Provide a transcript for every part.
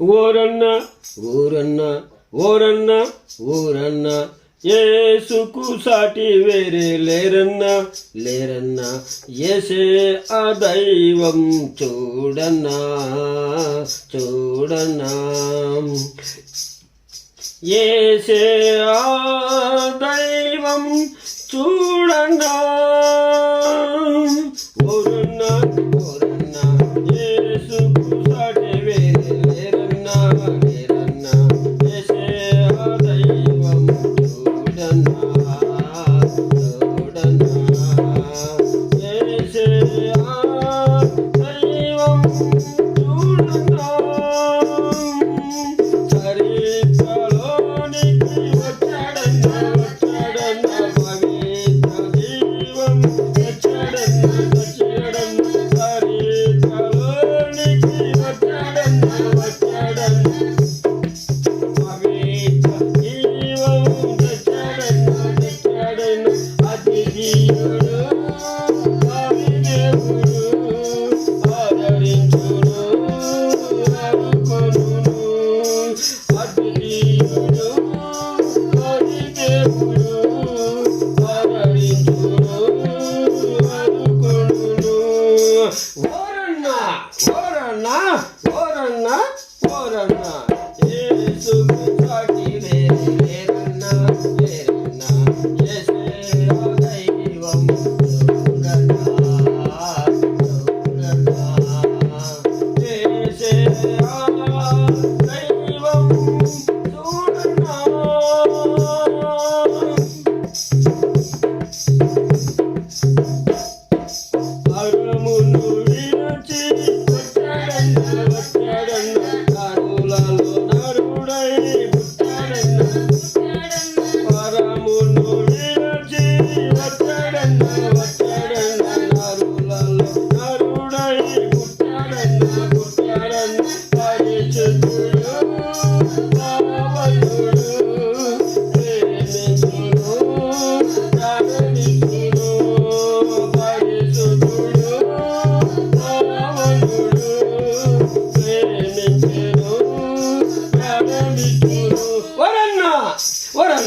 ఓరన్న ఊరన్న ఓరన్న ఏ ఏసుకు సాటి వేరే లేరన్న లేరన్నా. ఏసే ఆ దైవం చూడన్నా చూడన్నా. ఏసే ఆ దైవం చూడన్నా.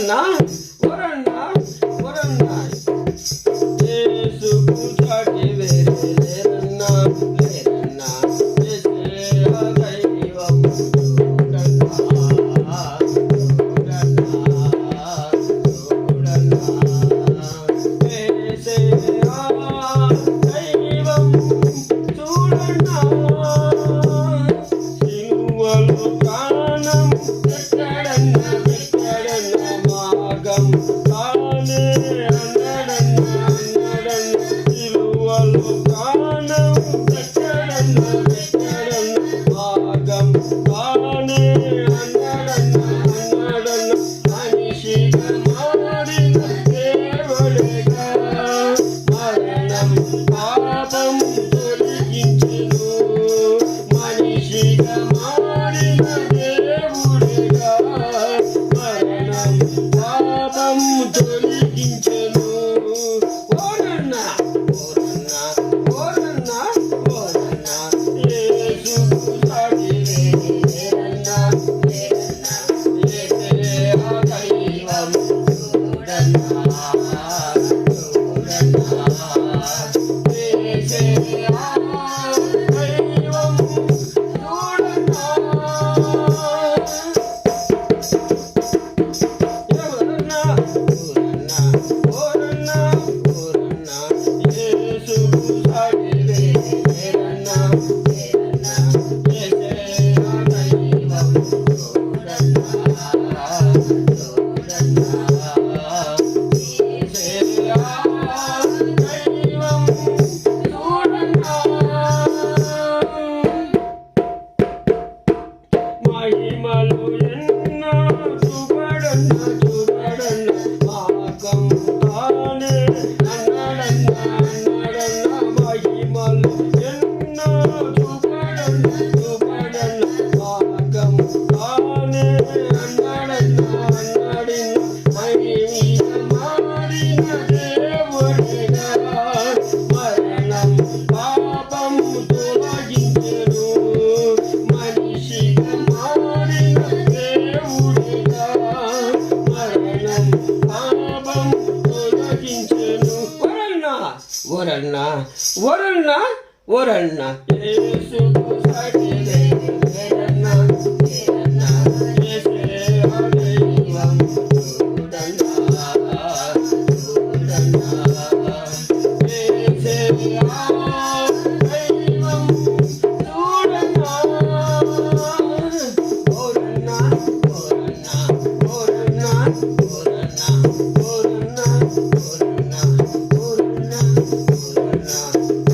Nice. yeah. ఓరన్నా ఓరన్నా ఓరన్నా Thank you.